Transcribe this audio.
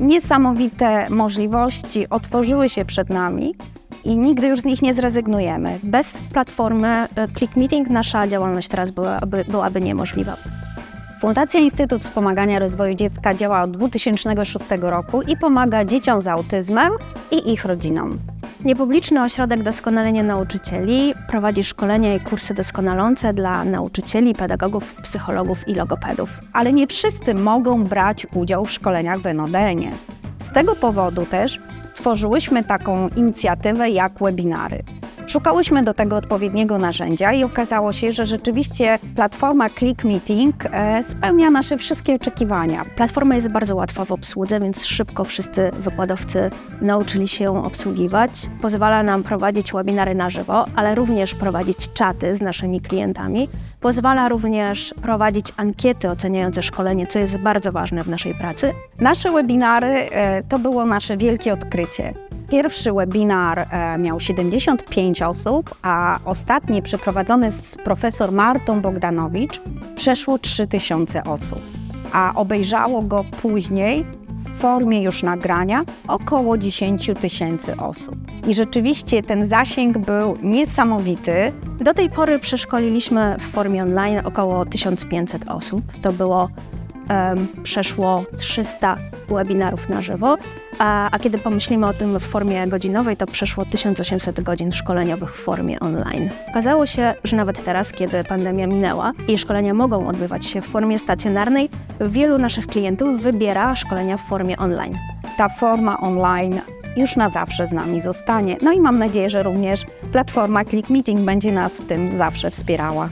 Niesamowite możliwości otworzyły się przed nami i nigdy już z nich nie zrezygnujemy. Bez platformy e, Click Meeting nasza działalność teraz byłaby, byłaby niemożliwa. Fundacja Instytut Wspomagania Rozwoju Dziecka działa od 2006 roku i pomaga dzieciom z autyzmem i ich rodzinom. Niepubliczny Ośrodek Doskonalenia Nauczycieli prowadzi szkolenia i kursy doskonalące dla nauczycieli, pedagogów, psychologów i logopedów. Ale nie wszyscy mogą brać udział w szkoleniach w NODN-ie. Z tego powodu też stworzyłyśmy taką inicjatywę jak webinary. Szukałyśmy do tego odpowiedniego narzędzia i okazało się, że rzeczywiście platforma Click Meeting e, spełnia nasze wszystkie oczekiwania. Platforma jest bardzo łatwa w obsłudze, więc szybko wszyscy wykładowcy nauczyli się ją obsługiwać. Pozwala nam prowadzić webinary na żywo, ale również prowadzić czaty z naszymi klientami. Pozwala również prowadzić ankiety oceniające szkolenie, co jest bardzo ważne w naszej pracy. Nasze webinary e, to było nasze wielkie odkrycie. Pierwszy webinar e, miał 75 osób, a ostatni przeprowadzony z profesor Martą Bogdanowicz przeszło 3000 osób, a obejrzało go później w formie już nagrania około 10 tysięcy osób. I rzeczywiście ten zasięg był niesamowity. Do tej pory przeszkoliliśmy w formie online około 1500 osób. To było em, przeszło 300 webinarów na żywo, a, a kiedy pomyślimy o tym w formie godzinowej, to przeszło 1800 godzin szkoleniowych w formie online. Okazało się, że nawet teraz, kiedy pandemia minęła i szkolenia mogą odbywać się w formie stacjonarnej, wielu naszych klientów wybiera szkolenia w formie online. Ta forma online już na zawsze z nami zostanie. No i mam nadzieję, że również platforma Click Meeting będzie nas w tym zawsze wspierała.